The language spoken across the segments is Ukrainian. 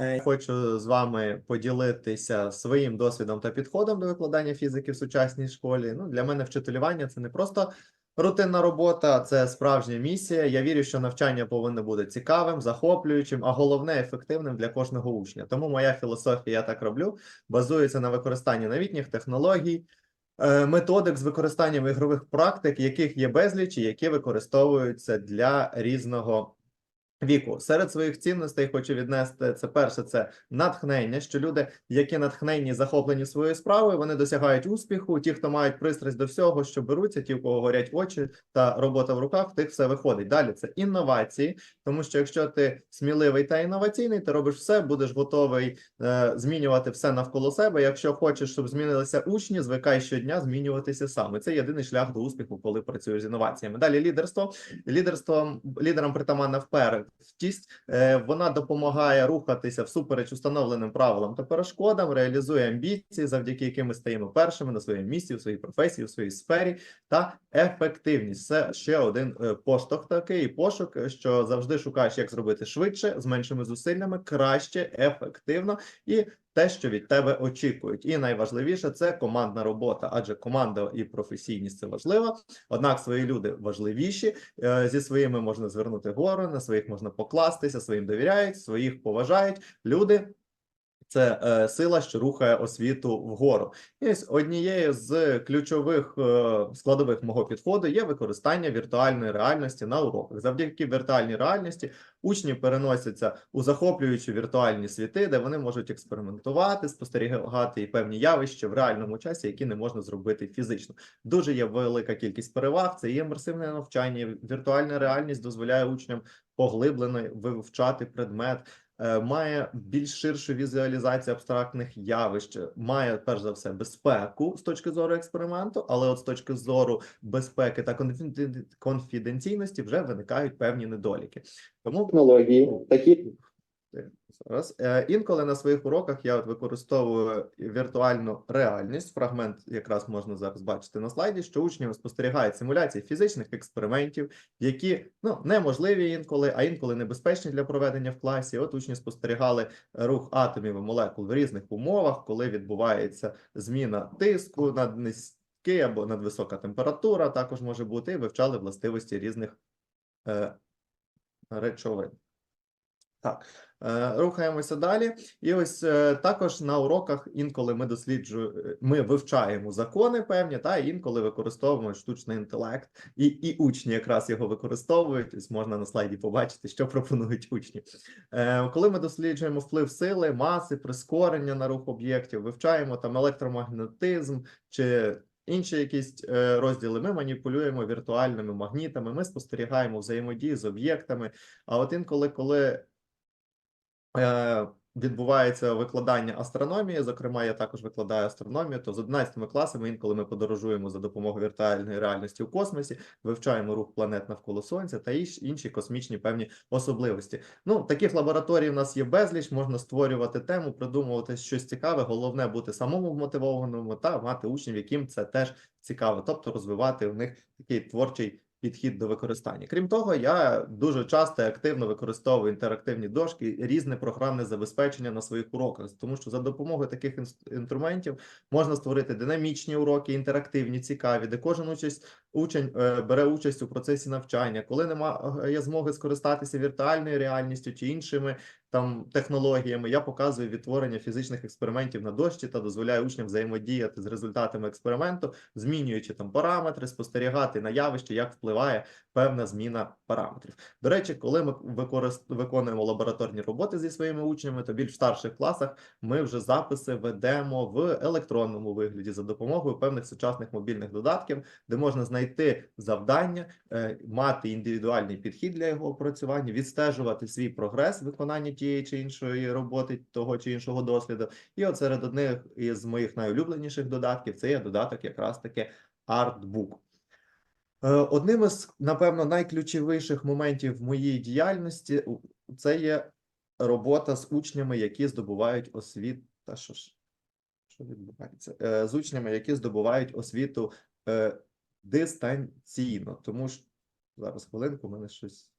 Е, Хочу з вами поділитися своїм досвідом та підходом до викладання фізики в сучасній школі. Ну, для мене вчителювання це не просто рутинна робота, це справжня місія. Я вірю, що навчання повинно бути цікавим, захоплюючим, а головне ефективним для кожного учня. Тому моя філософія, я так роблю, базується на використанні новітніх технологій, е, методик з використанням ігрових практик, яких є безліч, і які використовуються для різного віку. Серед своїх цінностей хочу віднести це перше, це натхнення. Що люди, які натхненні, захоплені своєю справою, вони досягають успіху. Ті, хто мають пристрасть до всього, що беруться, ті, у кого горять очі та робота в руках, тих все виходить. Далі це інновації, тому що якщо ти сміливий та інноваційний, ти робиш все, будеш готовий е, змінювати все навколо себе. Якщо хочеш, щоб змінилися учні, звикай щодня змінюватися сам. І Це єдиний шлях до успіху, коли працюєш з інноваціями. Далі лідерство. Лідерство лідерам притаманна впертість. Е, Вона допомагає рухатися всупереч установленим правилам та перешкодам, реалізує амбіції, завдяки яким ми стаємо першими на своєму місці, у своїй професії, у своїй сфері та ефективність. Це ще один е, поштовх такий пошук, що завжди шукаєш, як зробити швидше, з меншими зусиллями, краще, ефективно і те, що від тебе очікують. І найважливіше це командна робота, адже команда і професійність це важливо. Однак свої люди важливіші. Е, Зі своїми можна звернути гору, на своїх можна покластися, своїм довіряють, своїх поважають. Люди це е, сила, що рухає освіту вгору. І ось однією з ключових е, складових мого підходу є використання віртуальної реальності на уроках. Завдяки віртуальній реальності учні переносяться у захоплюючі віртуальні світи, де вони можуть експериментувати, спостерігати і певні явища в реальному часі, які не можна зробити фізично. Дуже є велика кількість переваг. Це і імерсивне навчання. Віртуальна реальність дозволяє учням поглиблено вивчати предмет. Е, Має більш ширшу візуалізацію абстрактних явищ, має перш за все безпеку з точки зору експерименту, але от з точки зору безпеки та конфіден- конфіденційності вже виникають певні недоліки. Тому технології, такі Зараз Е, інколи на своїх уроках я от використовую віртуальну реальність. Фрагмент якраз можна зараз бачити на слайді, що учні спостерігають симуляції фізичних експериментів, які ну неможливі інколи, а інколи небезпечні для проведення в класі. От учні спостерігали рух атомів і молекул в різних умовах, коли відбувається зміна тиску над низький або надвисока температура, також може бути, і вивчали властивості різних е, речовин. Так, е, рухаємося далі. І ось е, також на уроках інколи ми досліджуємо, ми вивчаємо закони певні, та інколи використовуємо штучний інтелект, і, і учні якраз його використовують. Ось можна на слайді побачити, що пропонують учні. Е, коли ми досліджуємо вплив сили, маси, прискорення на рух об'єктів, вивчаємо там електромагнетизм чи інші якісь розділи, ми маніпулюємо віртуальними магнітами, ми спостерігаємо взаємодії з об'єктами. А от інколи, коли відбувається викладання астрономії, зокрема, я також викладаю астрономію, то з 11 класами інколи ми подорожуємо за допомогою віртуальної реальності у космосі, вивчаємо рух планет навколо Сонця та інші космічні певні особливості. Ну, таких лабораторій у нас є безліч, можна створювати тему, придумувати щось цікаве. Головне бути самому вмотивованому та мати учнів, яким це теж цікаво, тобто розвивати в них такий творчий підхід до використання. Крім того, я дуже часто і активно використовую інтерактивні дошки, різне програмне забезпечення на своїх уроках, тому що за допомогою таких інс- інструментів можна створити динамічні уроки, інтерактивні, цікаві, де кожен участь учень е, бере участь у процесі навчання. Коли немає змоги скористатися віртуальною реальністю чи іншими там технологіями, я показую відтворення фізичних експериментів на дощі та дозволяю учням взаємодіяти з результатами експерименту, змінюючи там параметри, спостерігати на явище, як впливає певна зміна параметрів. До речі, коли ми використ... виконуємо лабораторні роботи зі своїми учнями, то більш в старших класах ми вже записи ведемо в електронному вигляді за допомогою певних сучасних мобільних додатків, де можна знайти завдання, е, мати індивідуальний підхід для його опрацювання, відстежувати свій прогрес виконання тієї чи іншої роботи, того чи іншого досліду. І от серед одних із моїх найулюбленіших додатків це є додаток якраз таки Artbook. Е, Одним із, напевно, найключовіших моментів в моїй діяльності це є робота з учнями, які здобувають освіту. Та що ж, що відбувається? Е, З учнями, які здобувають освіту е, дистанційно. Тому що зараз хвилинку, у мене щось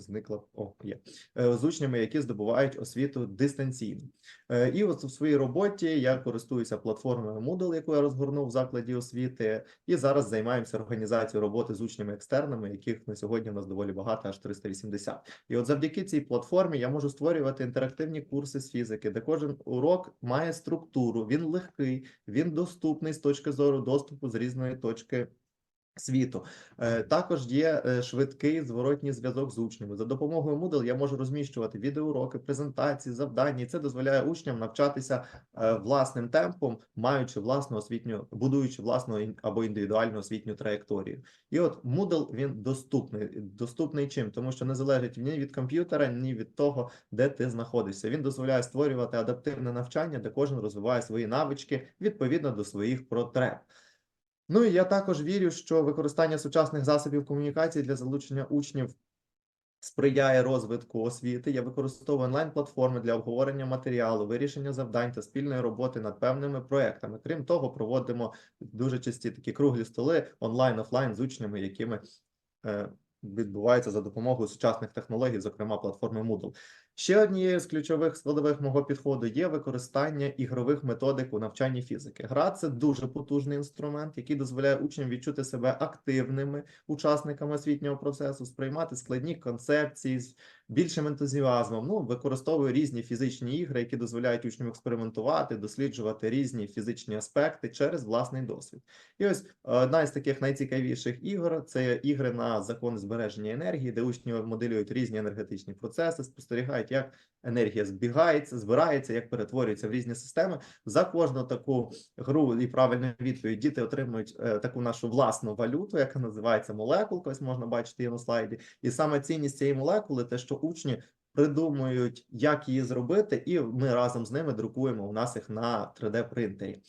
зникла. О, є Е, з учнями, які здобувають освіту дистанційно. Е, І от в своїй роботі я користуюся платформою Moodle, яку я розгорнув в закладі освіти, і зараз займаємося організацією роботи з учнями екстерними, яких на сьогодні у нас доволі багато, аж 380. І от завдяки цій платформі я можу створювати інтерактивні курси з фізики, де кожен урок має структуру, він легкий, він доступний з точки зору доступу з різної точки. Світу Е, також є е, швидкий зворотній зв'язок з учнями. За допомогою Moodle я можу розміщувати відеоуроки, презентації, завдання. Це дозволяє учням навчатися е, власним темпом, маючи власну освітню, будуючи власну або індивідуальну освітню траєкторію. І от Moodle він доступний. Доступний чим? Тому що не залежить ні від комп'ютера, ні від того, де ти знаходишся. Він дозволяє створювати адаптивне навчання, де кожен розвиває свої навички відповідно до своїх потреб. Ну і я також вірю, що використання сучасних засобів комунікації для залучення учнів сприяє розвитку освіти. Я використовую онлайн-платформи для обговорення матеріалу, вирішення завдань та спільної роботи над певними проектами. Крім того, проводимо дуже часті такі круглі столи онлайн, офлайн з учнями, якими відбуваються за допомогою сучасних технологій, зокрема платформи Moodle. Ще однією з ключових складових мого підходу є використання ігрових методик у навчанні фізики. Гра це дуже потужний інструмент, який дозволяє учням відчути себе активними учасниками освітнього процесу, сприймати складні концепції більшим ентузіазмом. Ну, використовую різні фізичні ігри, які дозволяють учням експериментувати, досліджувати різні фізичні аспекти через власний досвід. І ось е, одна із таких найцікавіших ігор це ігри на закони збереження енергії, де учні моделюють різні енергетичні процеси, спостерігають, як енергія збігається, збирається, як перетворюється в різні системи. За кожну таку гру і правильну відповідь діти отримують е, таку нашу власну валюту, яка називається молекулка. Ось можна бачити її на слайді. І саме цінність цієї молекули, те, що учні придумують, як її зробити, і ми разом з ними друкуємо у нас їх на 3D принтері.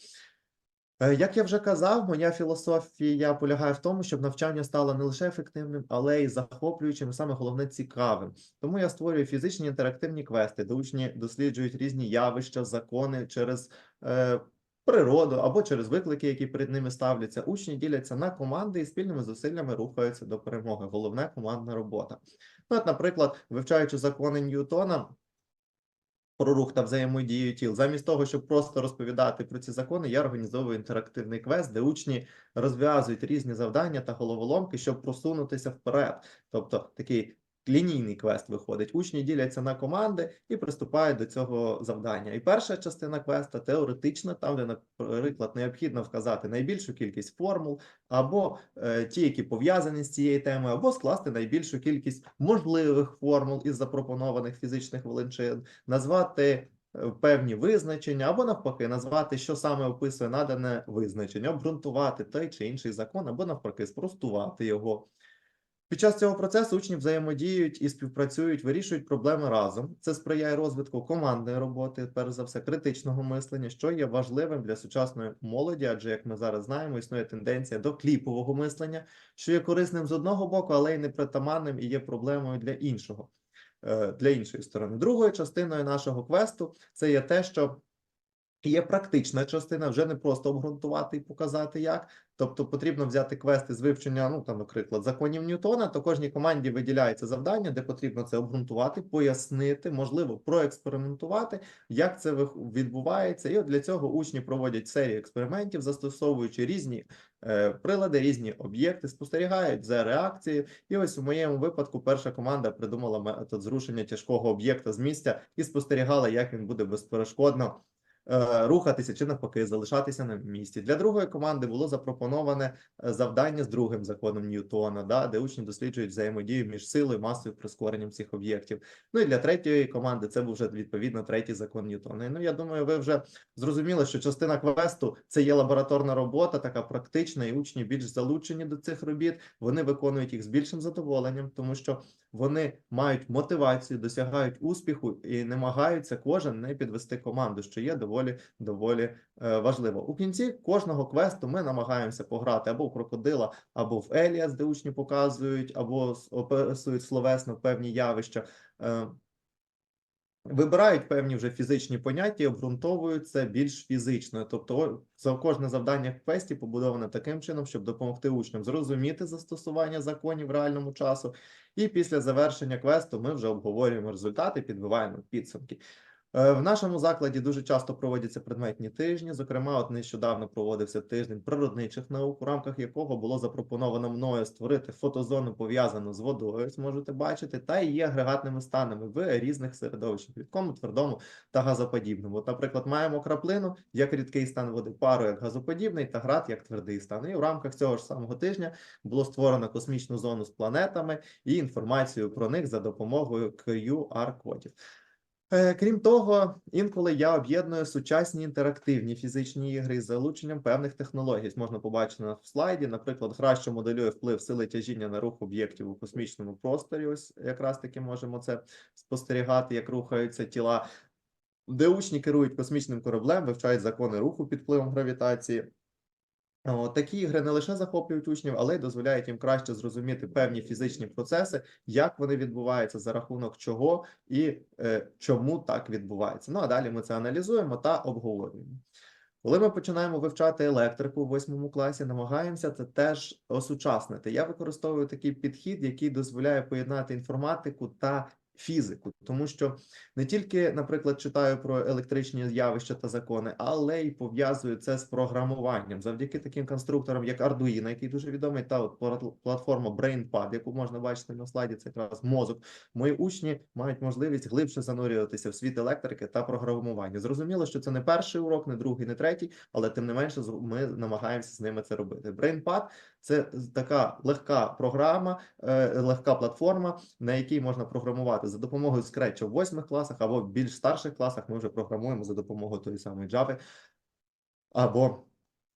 Е, Як я вже казав, моя філософія полягає в тому, щоб навчання стало не лише ефективним, але й захоплюючим, і саме головне цікавим. Тому я створюю фізичні інтерактивні квести, де учні досліджують різні явища, закони через е, природу або через виклики, які перед ними ставляться. Учні діляться на команди і спільними зусиллями рухаються до перемоги. Головне командна робота. Ну, от, наприклад, вивчаючи закони Ньютона. Про рух та взаємодію тіл. Замість того, щоб просто розповідати про ці закони, я організовую інтерактивний квест, де учні розв'язують різні завдання та головоломки, щоб просунутися вперед. Тобто такий лінійний квест виходить. Учні діляться на команди і приступають до цього завдання. І перша частина квеста теоретична, там, де, наприклад, необхідно вказати найбільшу кількість формул, або е, ті, які пов'язані з цією темою, або скласти найбільшу кількість можливих формул із запропонованих фізичних величин, назвати е, певні визначення, або навпаки, назвати, що саме описує надане визначення, обґрунтувати той чи інший закон, або навпаки, спростувати його. Під час цього процесу учні взаємодіють і співпрацюють, вирішують проблеми разом. Це сприяє розвитку командної роботи, перш за все, критичного мислення, що є важливим для сучасної молоді, адже як ми зараз знаємо, існує тенденція до кліпового мислення, що є корисним з одного боку, але й непритаманним і є проблемою для іншого. е, Для іншої сторони. Другою частиною нашого квесту це є те, що є практична частина, вже не просто обґрунтувати і показати як. Тобто потрібно взяти квести з вивчення, ну там, наприклад, законів Ньютона, то кожній команді виділяється завдання, де потрібно це обґрунтувати, пояснити, можливо, проекспериментувати, як це відбувається. І от для цього учні проводять серію експериментів, застосовуючи різні е, прилади, різні об'єкти, спостерігають за реакцією. І ось у моєму випадку перша команда придумала метод зрушення тяжкого об'єкта з місця і спостерігала, як він буде безперешкодно рухатися чи навпаки залишатися на місці. Для другої команди було запропоноване е, завдання з другим законом Ньютона, да, де учні досліджують взаємодію між силою, масою, прискоренням цих об'єктів. Ну і для третьої команди це був вже відповідно третій закон Ньютона. І, Ну я думаю, ви вже зрозуміли, що частина квесту це є лабораторна робота, така практична, і учні більш залучені до цих робіт. Вони виконують їх з більшим задоволенням, тому що вони мають мотивацію, досягають успіху і намагаються кожен не підвести команду, що є доволі доволі е, важливо. У кінці кожного квесту ми намагаємося пограти або в крокодила, або в Еліас, де учні показують, або описують словесно певні явища. Вибирають певні вже фізичні поняття і обґрунтовують це більш фізично. Тобто, за кожне завдання в квесті побудоване таким чином, щоб допомогти учням зрозуміти застосування законів в реальному часу. І після завершення квесту ми вже обговорюємо результати, підбиваємо підсумки. Е, В нашому закладі дуже часто проводяться предметні тижні. Зокрема, от нещодавно проводився тиждень природничих наук, у рамках якого було запропоновано мною створити фотозону пов'язану з водою. Ось можете бачити, та є агрегатними станами в різних середовищах рідкому, твердому та газоподібному. От, наприклад, маємо краплину як рідкий стан води, пару як газоподібний та град як твердий стан. І в рамках цього ж самого тижня було створено космічну зону з планетами і інформацію про них за допомогою QR-кодів. Е, Крім того, інколи я об'єдную сучасні інтерактивні фізичні ігри із залученням певних технологій. Можна побачити на слайді, наприклад, гра, що моделює вплив сили тяжіння на рух об'єктів у космічному просторі. Ось якраз таки можемо це спостерігати, як рухаються тіла, де учні керують космічним кораблем, вивчають закони руху під впливом гравітації. Такі ігри не лише захоплюють учнів, але й дозволяють їм краще зрозуміти певні фізичні процеси, як вони відбуваються, за рахунок чого і е, чому так відбувається. Ну а далі ми це аналізуємо та обговорюємо. Коли ми починаємо вивчати електрику в восьмому класі, намагаємося це теж осучаснити. Я використовую такий підхід, який дозволяє поєднати інформатику та фізику, тому що не тільки, наприклад, читаю про електричні явища та закони, але й пов'язую це з програмуванням завдяки таким конструкторам, як Arduino, який дуже відомий, та от плат- платформа BrainPad, яку можна бачити на слайді. Це якраз мозок. Мої учні мають можливість глибше занурюватися в світ електрики та програмування. Зрозуміло, що це не перший урок, не другий, не третій, але тим не менше ми намагаємося з ними це робити. BrainPad – це така легка програма, е, легка платформа, на якій можна програмувати за допомогою Scratch в восьмих класах або в більш старших класах. Ми вже програмуємо за допомогою тої самої Java або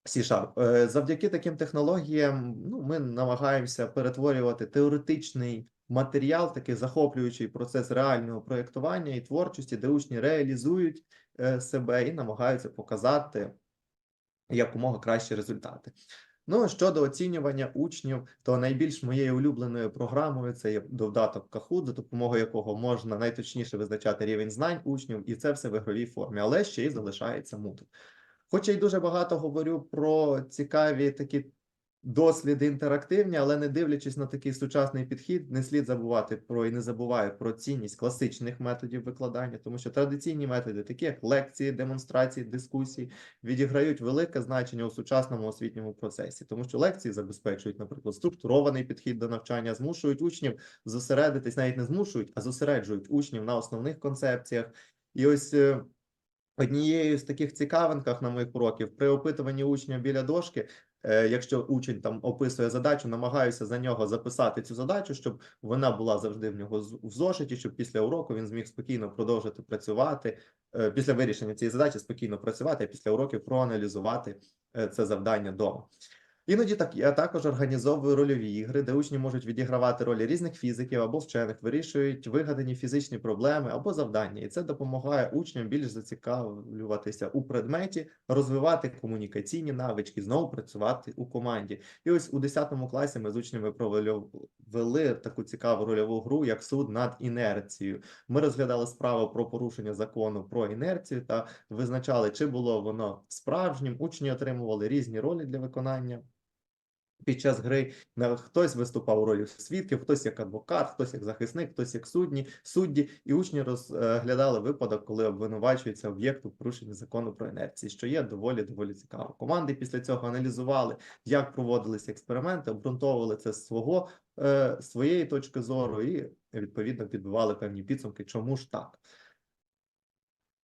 C-Sharp. Е, Завдяки таким технологіям ну, ми намагаємося перетворювати теоретичний матеріал, такий захоплюючий процес реального проєктування і творчості, де учні реалізують е, себе і намагаються показати якомога кращі результати. Ну, щодо оцінювання учнів, то найбільш моєю улюбленою програмою це є додаток Kahoot, за допомогою якого можна найточніше визначати рівень знань учнів, і це все в ігровій формі, але ще й залишається Moodle. Хоча й дуже багато говорю про цікаві такі досліди інтерактивні, але не дивлячись на такий сучасний підхід, не слід забувати про і не забуваю про цінність класичних методів викладання, тому що традиційні методи, такі як лекції, демонстрації, дискусії, відіграють велике значення у сучасному освітньому процесі, тому що лекції забезпечують, наприклад, структурований підхід до навчання, змушують учнів зосередитись, навіть не змушують, а зосереджують учнів на основних концепціях. І ось е, однією з таких цікавинках на моїх уроків при опитуванні учня біля дошки, якщо учень там описує задачу, намагаюся за нього записати цю задачу, щоб вона була завжди в нього в зошиті, щоб після уроку він зміг спокійно продовжити працювати, е, після вирішення цієї задачі спокійно працювати, а після уроків проаналізувати е, це завдання вдома. Іноді так я також організовую рольові ігри, де учні можуть відігравати ролі різних фізиків або вчених, вирішують вигадані фізичні проблеми або завдання, і це допомагає учням більш зацікавлюватися у предметі, розвивати комунікаційні навички, знову працювати у команді. І ось у 10 класі ми з учнями провели таку цікаву рольову гру, як суд над інерцією. Ми розглядали справу про порушення закону про інерцію та визначали, чи було воно справжнім. Учні отримували різні ролі для виконання. Під час гри хтось виступав у ролі свідків, хтось як адвокат, хтось як захисник, хтось як судні, судді, і учні розглядали випадок, коли обвинувачується об'єкт у порушенні закону про інерцію, що є доволі доволі цікаво. Команди після цього аналізували, як проводилися експерименти, обґрунтовували це з свого е, своєї точки зору, і відповідно підбивали певні підсумки, чому ж так.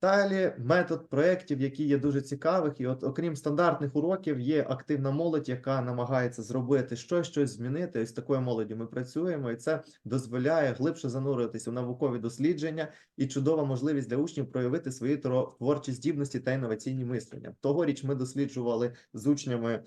Далі метод проєктів, які є дуже цікавих, і от окрім стандартних уроків, є активна молодь, яка намагається зробити щось, щось змінити. Ось такою молоді ми працюємо, і це дозволяє глибше занурюватися в наукові дослідження і чудова можливість для учнів проявити свої творчі здібності та інноваційні мислення. Тогоріч ми досліджували з учнями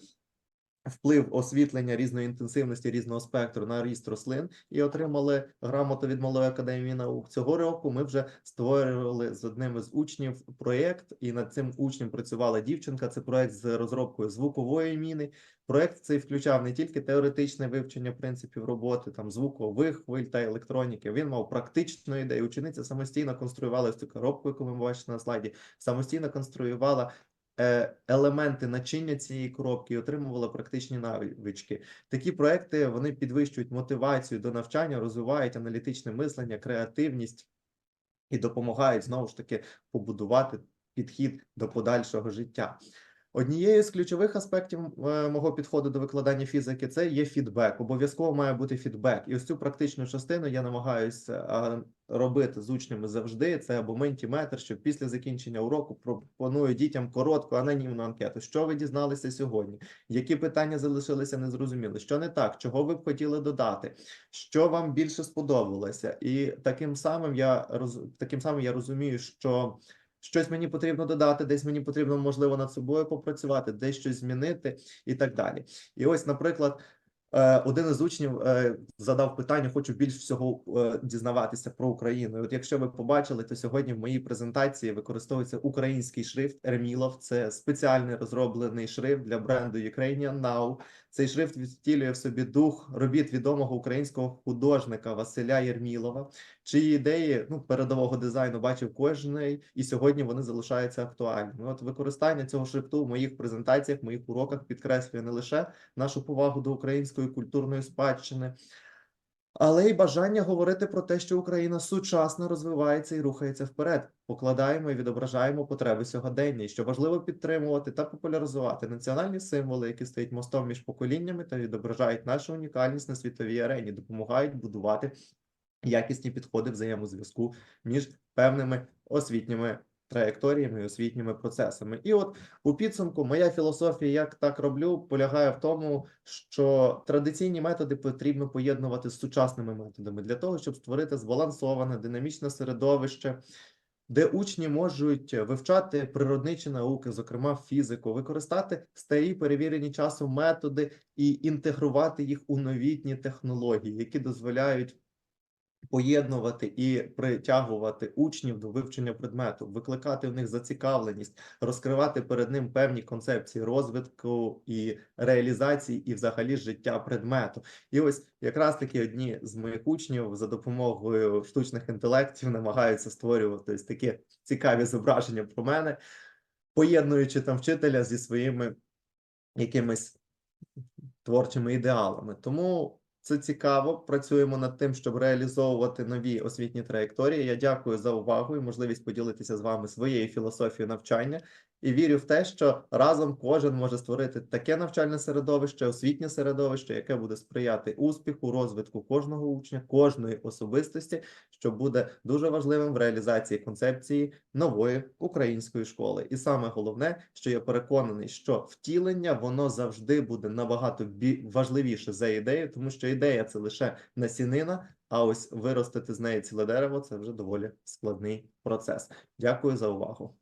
вплив освітлення різної інтенсивності, різного спектру на ріст рослин і отримали грамоту від Малої академії наук. Цього року ми вже створювали з одним із учнів проєкт, і над цим учнем працювала дівчинка. Це проєкт з розробкою звукової міни. Проєкт цей включав не тільки теоретичне вивчення принципів роботи, там звукових хвиль та електроніки. Він мав практичну ідею. Учениця самостійно конструювала цю коробку, яку ви бачите на слайді, самостійно конструювала елементи начиння цієї коробки і отримувала практичні навички. Такі проекти вони підвищують мотивацію до навчання, розвивають аналітичне мислення, креативність і допомагають знову ж таки побудувати підхід до подальшого життя. Однією з ключових аспектів е, мого підходу до викладання фізики це є фідбек. Обов'язково має бути фідбек. І ось цю практичну частину я намагаюся робити з учнями завжди. Це або ментіметр, що після закінчення уроку пропоную дітям коротку анонімну анкету. Що ви дізналися сьогодні? Які питання залишилися незрозуміли? Що не так? Чого ви б хотіли додати? Що вам більше сподобалося? І таким самим я таким самим я розумію, що щось мені потрібно додати, десь мені потрібно, можливо, над собою попрацювати, десь щось змінити і так далі. І ось, наприклад, е, один із учнів е, задав питання: хочу більш всього е, дізнаватися про Україну. І от якщо ви побачили, то сьогодні в моїй презентації використовується український шрифт Ермілов. Це спеціальний розроблений шрифт для бренду Ukrainian Now. Цей шрифт відтілює в собі дух робіт відомого українського художника Василя Єрмілова, чиї ідеї ну, передового дизайну бачив кожний, і сьогодні вони залишаються актуальними. От використання цього шрифту в моїх презентаціях, в моїх уроках підкреслює не лише нашу повагу до української культурної спадщини, але й бажання говорити про те, що Україна сучасно розвивається і рухається вперед. Покладаємо і відображаємо потреби сьогодення, що важливо підтримувати та популяризувати національні символи, які стоять мостом між поколіннями та відображають нашу унікальність на світовій арені, допомагають будувати якісні підходи взаємозв'язку між певними освітніми траєкторіями і освітніми процесами. І от у підсумку моя філософія, як так роблю, полягає в тому, що традиційні методи потрібно поєднувати з сучасними методами для того, щоб створити збалансоване динамічне середовище. Де учні можуть вивчати природничі науки, зокрема фізику, використати старі перевірені часом методи і інтегрувати їх у новітні технології, які дозволяють поєднувати і притягувати учнів до вивчення предмету, викликати в них зацікавленість, розкривати перед ним певні концепції розвитку і реалізації, і взагалі життя предмету. І ось якраз таки одні з моїх учнів за допомогою штучних інтелектів намагаються створювати ось такі цікаві зображення про мене, поєднуючи там вчителя зі своїми якимись творчими ідеалами. Тому це цікаво. Працюємо над тим, щоб реалізовувати нові освітні траєкторії. Я дякую за увагу і можливість поділитися з вами своєю філософією навчання. І вірю в те, що разом кожен може створити таке навчальне середовище, освітнє середовище, яке буде сприяти успіху, розвитку кожного учня, кожної особистості, що буде дуже важливим в реалізації концепції нової української школи. І саме головне, що я переконаний, що втілення воно завжди буде набагато важливіше за ідею, тому що ідея це лише насінина. А ось виростити з неї ціле дерево це вже доволі складний процес. Дякую за увагу.